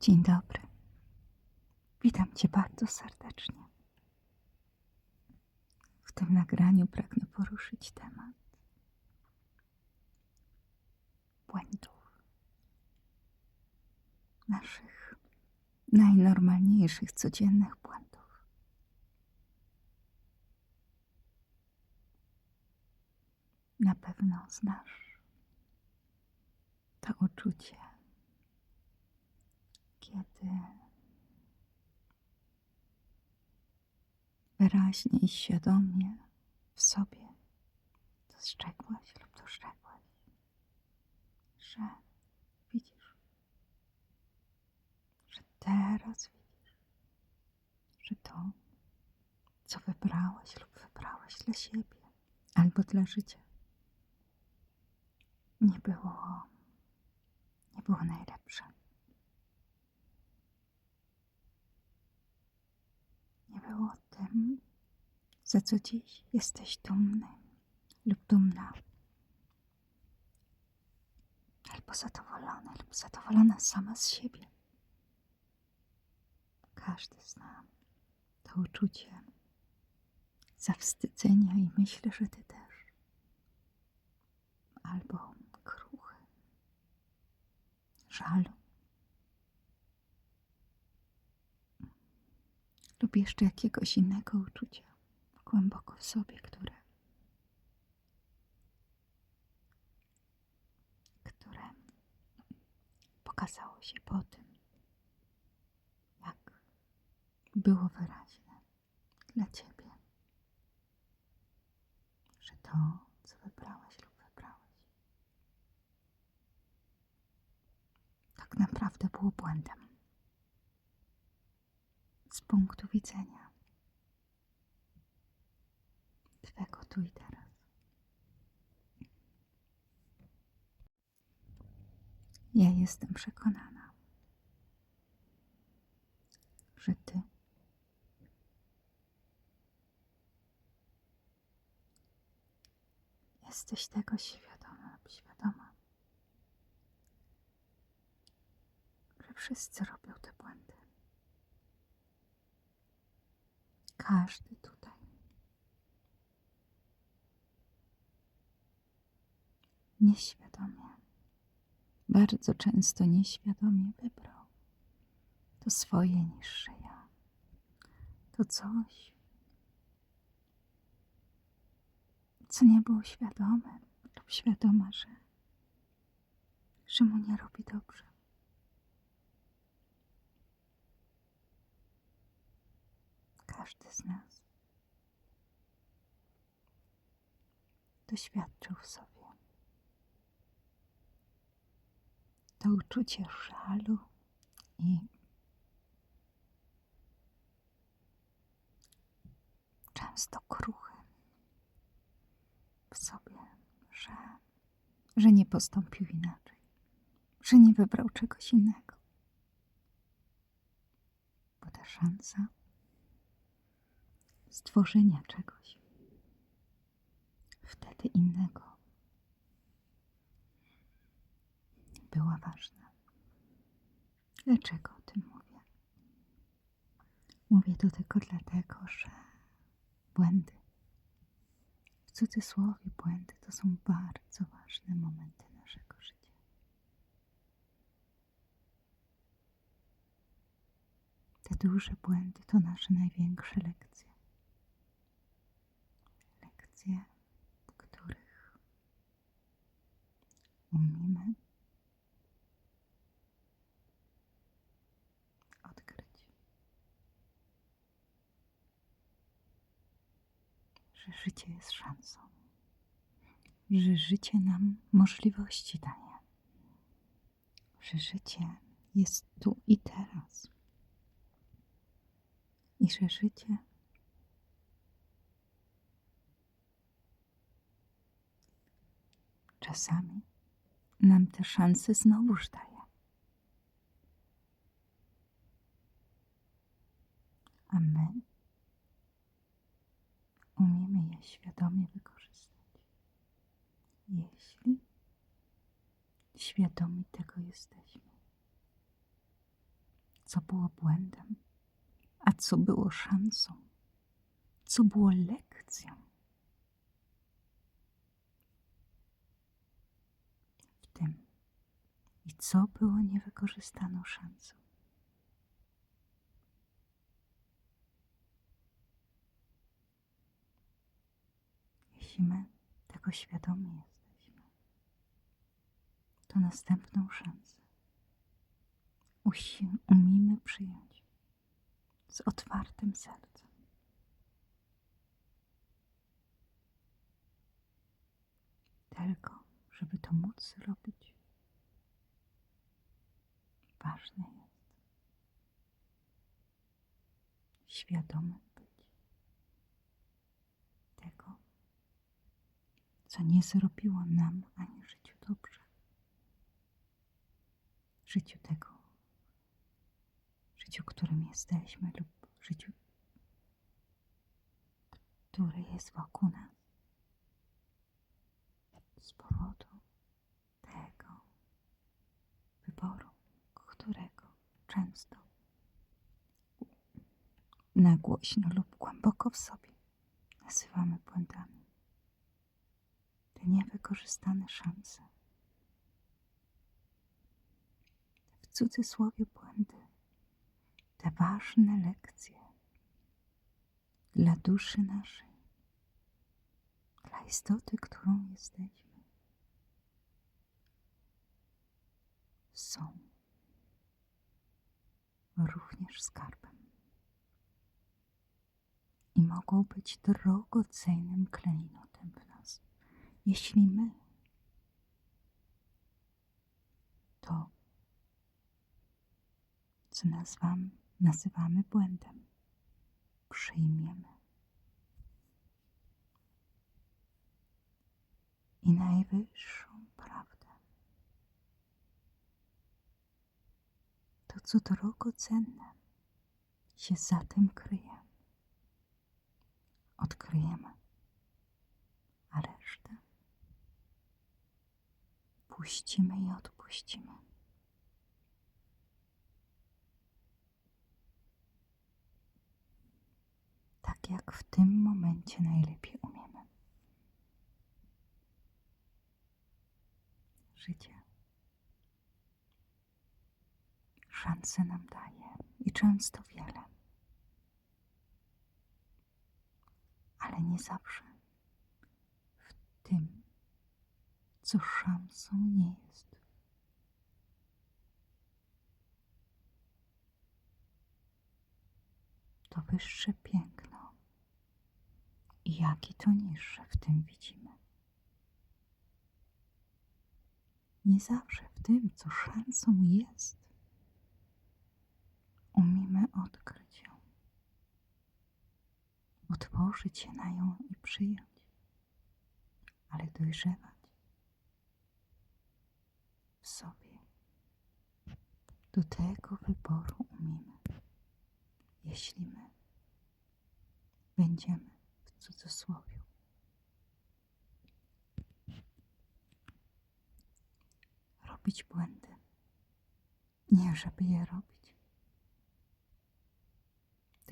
Dzień dobry. Witam Cię bardzo serdecznie. W tym nagraniu pragnę poruszyć temat błędów. Naszych najnormalniejszych, codziennych błędów. Na pewno znasz to uczucie, kiedy wyraźnie i świadomie w sobie dostrzegłaś lub dostrzegłaś, że widzisz, że teraz widzisz, że to, co wybrałaś lub wybrałaś dla siebie albo dla życia, nie było, nie było najlepsze. Nie było tym, za co dziś jesteś dumny lub dumna. Albo zadowolony lub zadowolona sama z siebie. Każdy zna to uczucie zawstydzenia i myślę, że ty też. Albo kruchy, żalu. Lub jeszcze jakiegoś innego uczucia głęboko w sobie, które, które pokazało się po tym, jak było wyraźne dla ciebie, że to, co wybrałaś lub wybrałeś, tak naprawdę było błędem z punktu widzenia Twego tu i teraz. Ja jestem przekonana, że Ty jesteś tego świadoma lub świadoma, że wszyscy robią te błędy. Każdy tutaj. Nieświadomie, bardzo często nieświadomie wybrał to swoje niższe ja. To coś, co nie było świadome lub świadoma, że, że mu nie robi dobrze. Każdy z nas doświadczył w sobie to uczucie żalu i często kruchy w sobie, że, że nie postąpił inaczej, że nie wybrał czegoś innego. Bo ta szansa stworzenia czegoś wtedy innego była ważna. Dlaczego o tym mówię? Mówię to tylko dlatego, że błędy, w cudzysłowie błędy, to są bardzo ważne momenty naszego życia. Te duże błędy to nasze największe lekcje lekcje, w których umiemy odkryć, że życie jest szansą, że życie nam możliwości daje, że życie jest tu i teraz i że życie czasami nam te szanse znowuż daje. A my umiemy je świadomie wykorzystać, jeśli świadomi tego jesteśmy. co było błędem, a co było szansą, co było lekcją. W tym i co było niewykorzystaną szansą. Jeśli my tego świadomi jesteśmy, to następną szansę umiemy przyjąć z otwartym sercem. Tylko, żeby to móc zrobić, ważne jest świadomym być tego, co nie zrobiło nam ani życiu dobrze. Życiu tego, życiu, którym jesteśmy, lub życiu, które jest wokół nas. Z powodu tego wyboru, często na głośno lub głęboko w sobie nazywamy błędami. Te niewykorzystane szanse. W cudzysłowie błędy. Te ważne lekcje dla duszy naszej, dla istoty, którą jesteśmy. Są również skarbem i mogą być drogocennym klejnotem w nas, jeśli my to, co nazwam, nazywamy błędem, przyjmiemy. I najwyższą co drogocenne się za tym kryje odkryjemy, a resztę puścimy i odpuścimy. Tak jak w tym momencie najlepiej umiemy. Życie szanse nam daje i często wiele. ale nie zawsze w tym, co szansą nie jest. To wyższe piękno i jaki to niższe w tym widzimy. Nie zawsze w tym, co szansą jest, umiemy odkryć ją. Otworzyć się na ją i przyjąć, ale dojrzewać w sobie. Do tego wyboru umiemy, jeśli my będziemy w cudzysłowie. Robić błędy, nie żeby je robić,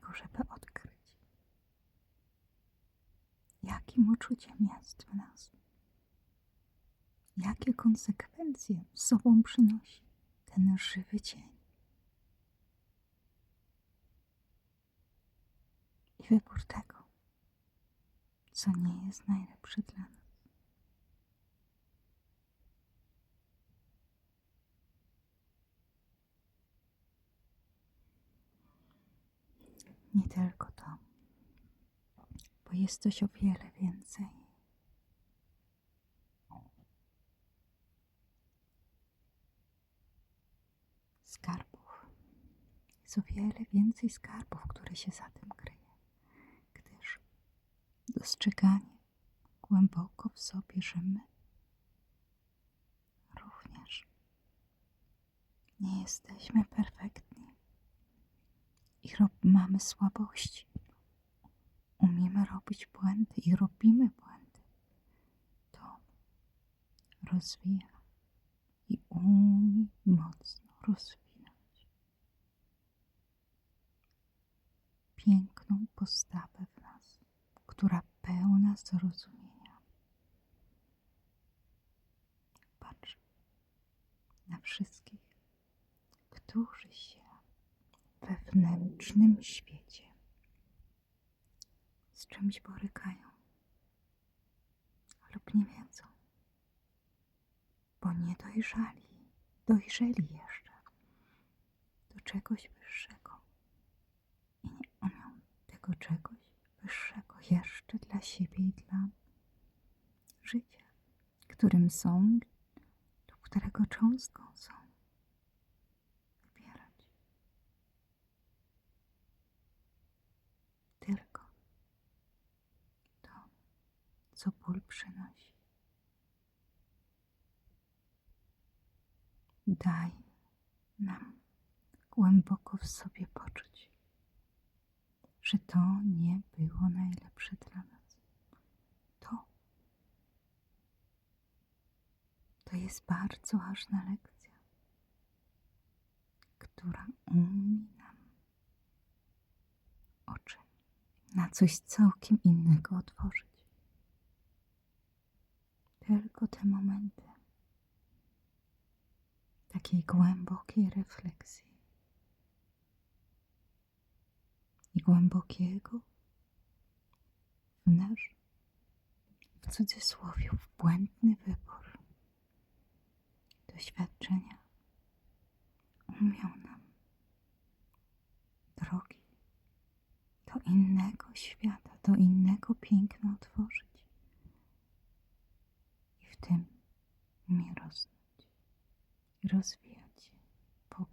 tylko żeby odkryć jakim uczuciem jest w nas, jakie konsekwencje z sobą przynosi ten żywy cień. I wybór tego, co nie jest najlepsze dla nas. Nie tylko to bo jest coś o wiele więcej. Skarbów. Jest o wiele więcej skarbów, które się za tym kryje, gdyż dostrzeganie głęboko w sobie, że my również nie jesteśmy perfektni i mamy słabości. Umiemy robić błędy i robimy błędy, to rozwija i umie mocno rozwinąć piękną postawę w nas, która pełna zrozumienia. Patrz na wszystkich, którzy się wewnętrznym świecie z czymś borykają lub nie wiedzą, bo nie dojrzali, dojrzeli jeszcze do czegoś wyższego i nie umią tego czegoś wyższego jeszcze dla siebie i dla życia, którym są lub którego cząstką są. Tylko to, co ból przynosi. Daj nam głęboko w sobie poczuć, że to nie było najlepsze dla nas. To, to jest bardzo ważna lekcja, która umie nam oczy na coś całkiem innego otworzyć. Tylko te momenty takiej głębokiej refleksji i głębokiego w nasz, w cudzysłowie, błędny wybór doświadczenia umiał nam drogi do innego świata, do innego piękna otworzyć i w tym umie rosnąć rozwijać się po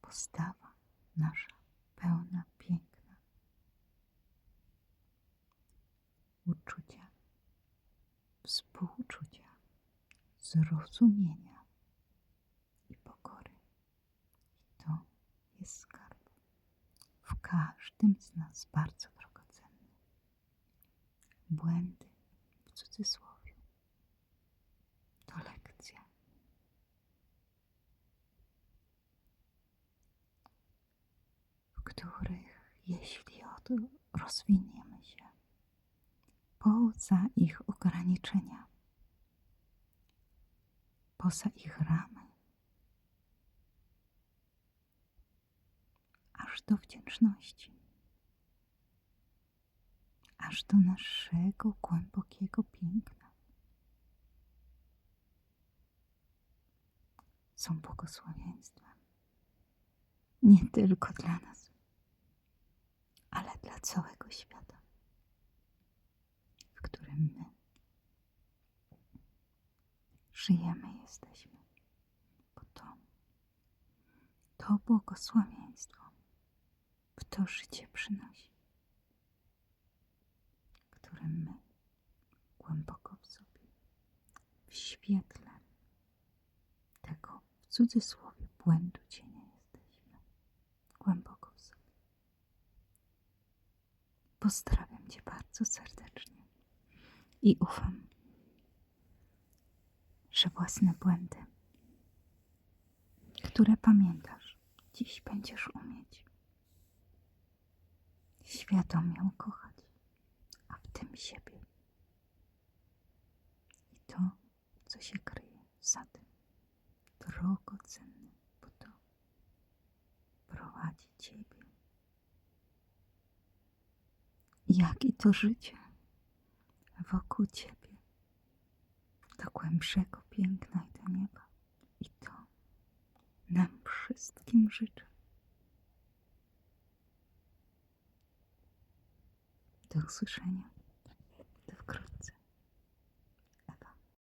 postawa nasza pełna piękna uczucia, współczucia, zrozumienia i pokory. I to jest skarb w każdym z nas bardzo. Błędy w cudzysłowie to lekcja. w których, jeśli od, rozwiniemy się poza ich ograniczenia, poza ich ramy, aż do wdzięczności, aż do naszego głębokiego piękna. Są błogosławieństwem nie tylko dla nas, ale dla całego świata, w którym my żyjemy, jesteśmy. Bo to, to błogosławieństwo w to życie przynosi, my głęboko w sobie, w świetle tego w cudzysłowie błędu cienia jesteśmy głęboko w sobie. Pozdrawiam Cię bardzo serdecznie i ufam, że własne błędy, które pamiętasz, dziś będziesz umieć świadomie ukochać, tym siebie i to, co się kryje za tym drogocennym, bo to prowadzi Ciebie, jak i to życie wokół Ciebie, do głębszego piękna i do nieba. I to nam wszystkim życzę. Do usłyszenia. Do wkrótce.